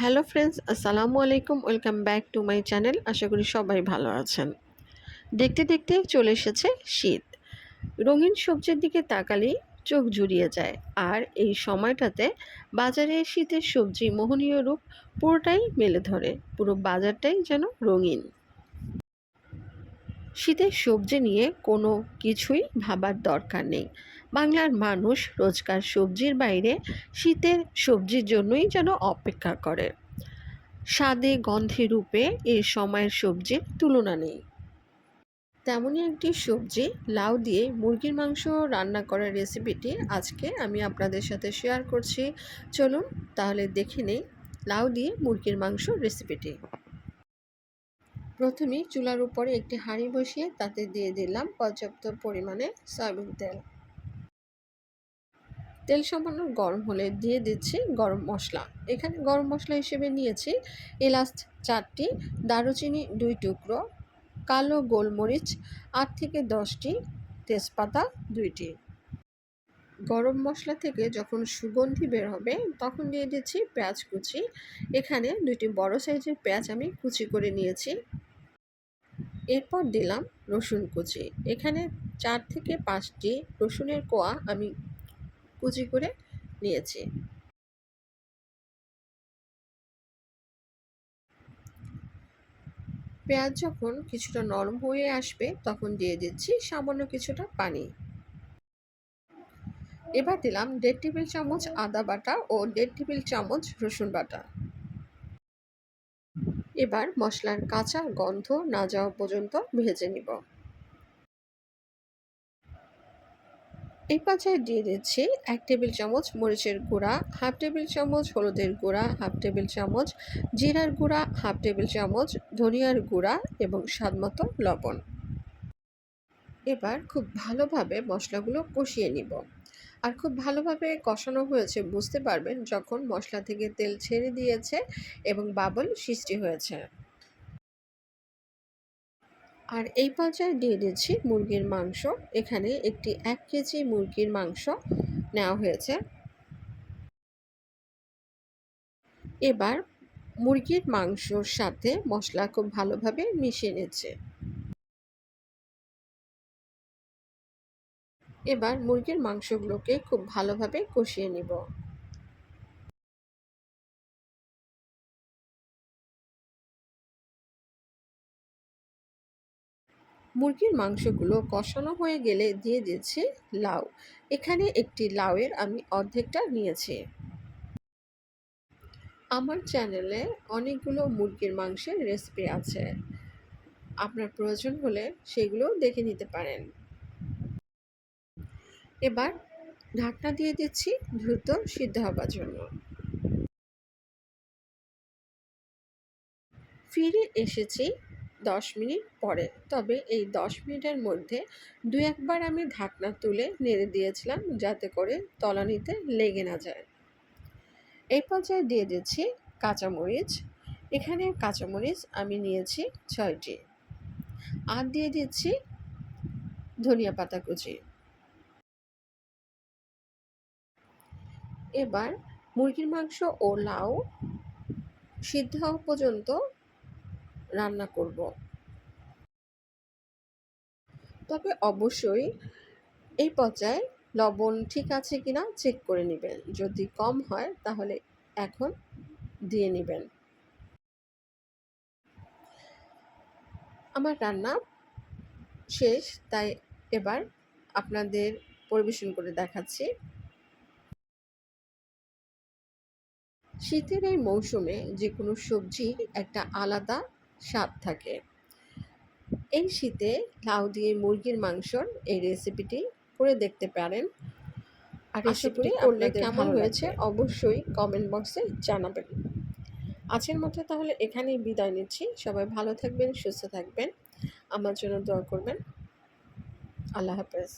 Hello friends, আসসালামু আলাইকুম, welcome back to my channel. আশা করি সবাই ভালো আছেন। দেখতে দেখতে চলে এসেছে শীত। রঙিন সবজির দিকে তাকালেই চোখ জুড়িয়ে যায়। আর এই সময়টাতে বাজারে শীতের সবজি, মোহনীয় রূপ পুরোটাই মেলে ধরে। পুরো বাজারটাই যেন রঙিন। শীতের সবজি নিয়ে কোনো কিছুই ভাবার দরকার নেই। বাংলার মানুষ রোজকার সবজির বাইরে শীতের সবজির জন্যই যেন অপেক্ষা করে। স্বাদে, গন্ধে, রূপে এই সময়ের সবজির তুলনা নেই। তেমনই একটি সবজি লাউ দিয়ে মুরগির মাংস রান্না করার রেসিপিটি আজকে আমি আপনাদের সাথে শেয়ার করছি। চলুন তাহলে দেখে নেই লাউ দিয়ে মুরগির মাংস রেসিপিটি। প্রথমেই চুলার উপরে একটি হাঁড়ি বসিয়ে তাতে দিয়ে দিলাম পর্যাপ্ত পরিমাণে সয়াবিন তেল। তেল সামান্য গরম হলে দিয়ে দিচ্ছি গরম মশলা। এখানে গরম মশলা হিসেবে নিয়েছি এলাচ চারটি, দারুচিনি দুই টুকরো, কালো গোলমরিচ আট থেকে দশটি, তেজপাতা দুইটি। গরম মশলা থেকে যখন সুগন্ধি বের হবে তখন দিয়ে দিচ্ছি পেঁয়াজ কুচি। এখানে দুইটি বড় সাইজের পেঁয়াজ আমি কুচি করে নিয়েছি। এরপর দিলাম রসুন কুচি। এখানে চার থেকে পাঁচটি রসুনের কোয়া আমি কুচি করে নিয়েছি। পেঁয়াজ যখন কিছুটা নরম হয়ে আসবে তখন দিয়ে দিচ্ছি সামান্য কিছুটা পানি। এবার দিলাম দেড় টেবিল চামচ আদা বাটা ও দেড় টেবিল চামচ রসুন বাটা। এবার মশলার কাঁচা গন্ধ না যাওয়া পর্যন্ত ভেজে নিব। এই পর্যায়ে দিয়ে দিচ্ছি এক টেবিল চামচ মরিচের গুঁড়া, হাফ টেবিল চামচ হলুদের গুঁড়া, হাফ টেবিল চামচ জিরার গুঁড়া, হাফ টেবিল চামচ ধনিয়ার গুঁড়া এবং স্বাদমতো লবণ। এবার খুব ভালোভাবে মশলাগুলো কষিয়ে নিব। আর খুব ভালোভাবে কষানো হয়েছে, বুঝতে পারবেন, যখন মশলা থেকে তেল ছেড়ে দিয়েছে এবং বাবল সৃষ্টি হয়েছে। আর এই পর্যায়ে দিয়ে দিচ্ছি মুরগির মাংস। এখানে একটি এক কেজি মুরগির মাংস নেওয়া হয়েছে। এবার মুরগির মাংসর সাথে মশলা খুব ভালোভাবে মিশিয়ে নিচ্ছে। এবার মুরগির মাংসগুলোকে খুব ভালোভাবে কষিয়ে নিব। মুরগির মাংসগুলো কষানো হয়ে গেলে দিয়ে দিচ্ছি লাউ। এখানে একটি লাউয়ের আমি অর্ধেকটা নিয়েছি। আমার চ্যানেলে অনেকগুলো মুরগির মাংসের রেসিপি আছে। আপনার প্রয়োজন হলে সেগুলো দেখে নিতে পারেন। এবার ঢাকনা দিয়ে দিচ্ছি দ্রুত সিদ্ধ হবার জন্য। ফিরে এসেছি দশ মিনিট পরে, তবে এই দশ মিনিটের মধ্যে দু একবার আমি ঢাকনা তুলে নেড়ে দিয়েছিলাম যাতে করে তলানিতে লেগে না যায়। এই পর্যায়ে দিয়ে দিচ্ছি কাঁচামরিচ। এখানে কাঁচামরিচ আমি নিয়েছি ছয়টি। আর দিয়ে দিচ্ছি ধনিয়া পাতা কুচি। এবার মুরগির মাংস ও লাউ সিদ্ধ পর্যন্ত রান্না করব। তবে অবশ্যই এই পর্যায়ে লবণ ঠিক আছে কিনা চেক করে নেবেন। যদি কম হয়, তাহলে এখন দিয়ে নেবেন। আমার রান্না শেষ, তাই এবার আপনাদের পরিবেশন করে দেখাচ্ছি। শীতের এই মৌসুমে যে কোনো সবজির একটা আলাদা স্বাদ থাকে। এই শীতে লাউ দিয়ে মুরগির মাংসর এই রেসিপিটি করে দেখতে পারেন। আর রেসিপিটি করলে কেমন হয়েছে অবশ্যই কমেন্ট বক্সে জানাবেন। আজকের মতো তাহলে এখানেই বিদায় নিচ্ছি। সবাই ভালো থাকবেন সুস্থ থাকবেন। আমার জন্য দোয়া করবেন। আল্লাহ হাফেজ।